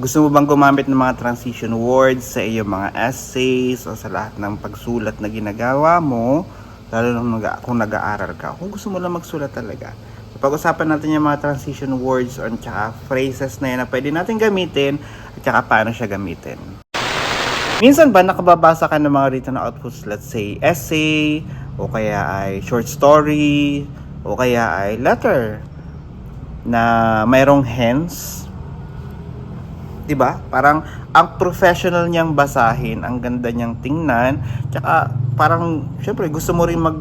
Gusto mo bang gumamit ng mga transition words sa iyong mga essays o sa lahat ng pagsulat na ginagawa mo, lalo na kung kung nag-aaral ka, kung gusto mo lang magsulat talaga. So, pag-usapan natin yung mga transition words or tsaka phrases na yan na pwede natin gamitin at tsaka paano siya gamitin. Minsan ba nakababasa ka ng mga written outputs, let's say essay, o kaya ay short story, o kaya ay letter na mayroong hence 'di ba? Parang ang professional niyang basahin, ang ganda niyang tingnan, tsaka parang syempre gusto mo rin mag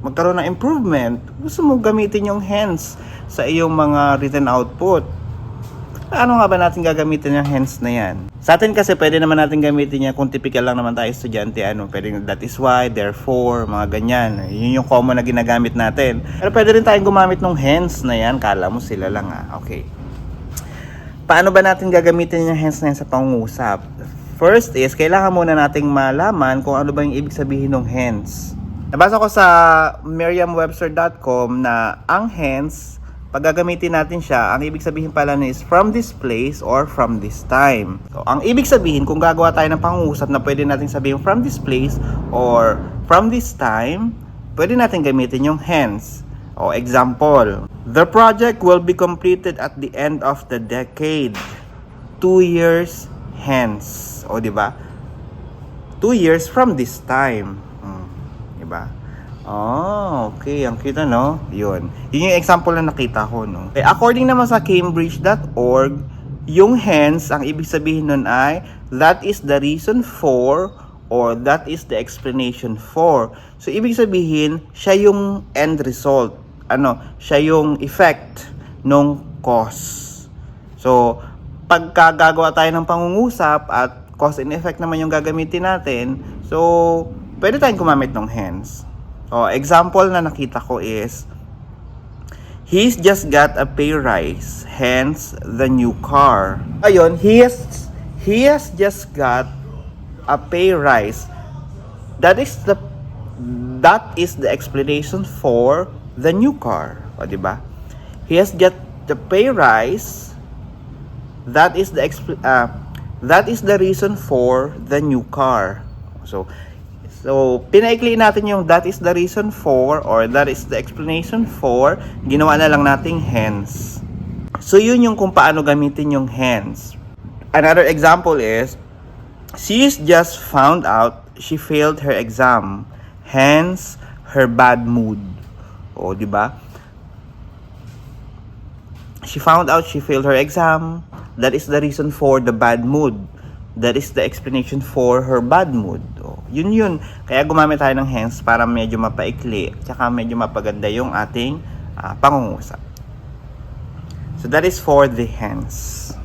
magkaroon ng improvement. Gusto mo gamitin yung hands sa iyong mga written output. Ano nga ba natin gagamitin yung hands na yan? Sa atin kasi pwede naman natin gamitin yan kung typical lang naman tayo estudyante, ano, pwede that is why, therefore, mga ganyan. Yun yung common na ginagamit natin. Pero pwede rin tayong gumamit ng hands na yan, kala mo sila lang ah. Okay. Paano ba natin gagamitin yung hands na yan sa pangungusap? First is, kailangan muna nating malaman kung ano ba yung ibig sabihin ng hands. Nabasa ko sa merriam-webster.com na ang hands, pag gagamitin natin siya, ang ibig sabihin pala na is from this place or from this time. So, ang ibig sabihin, kung gagawa tayo ng pangungusap na pwede natin sabihin from this place or from this time, pwede natin gamitin yung hands. O example, the project will be completed at the end of the decade. Two years hence. O, di ba? Two years from this time. Hmm, di ba? Oh, okay. Ang kita, no? Yun. Yun yung example na nakita ko, no? Eh, according naman sa cambridge.org, yung hence, ang ibig sabihin nun ay, that is the reason for or that is the explanation for. So, ibig sabihin, siya yung end result. Ano, siya yung effect nung cause. So, pagka gagawa tayo ng pangungusap at cause and effect naman yung gagamitin natin, so, pwede tayong gumamit ng hence. O, example na nakita ko is, He's just got a pay rise, hence the new car. Ayun, he has, he has just got a pay rise. That is the that is the explanation for the new car. O, di ba? He has got the pay rise. That is the uh, that is the reason for the new car. So, so pinaikli natin yung that is the reason for or that is the explanation for, ginawa na lang nating hence. So, yun yung kung paano gamitin yung hence. Another example is, She's just found out she failed her exam. Hence, her bad mood. O, di ba? She found out she failed her exam. That is the reason for the bad mood. That is the explanation for her bad mood. O, yun yun. Kaya gumamit tayo ng hence para medyo mapaikli. Tsaka medyo mapaganda yung ating ah, pangungusap. So that is for the hence.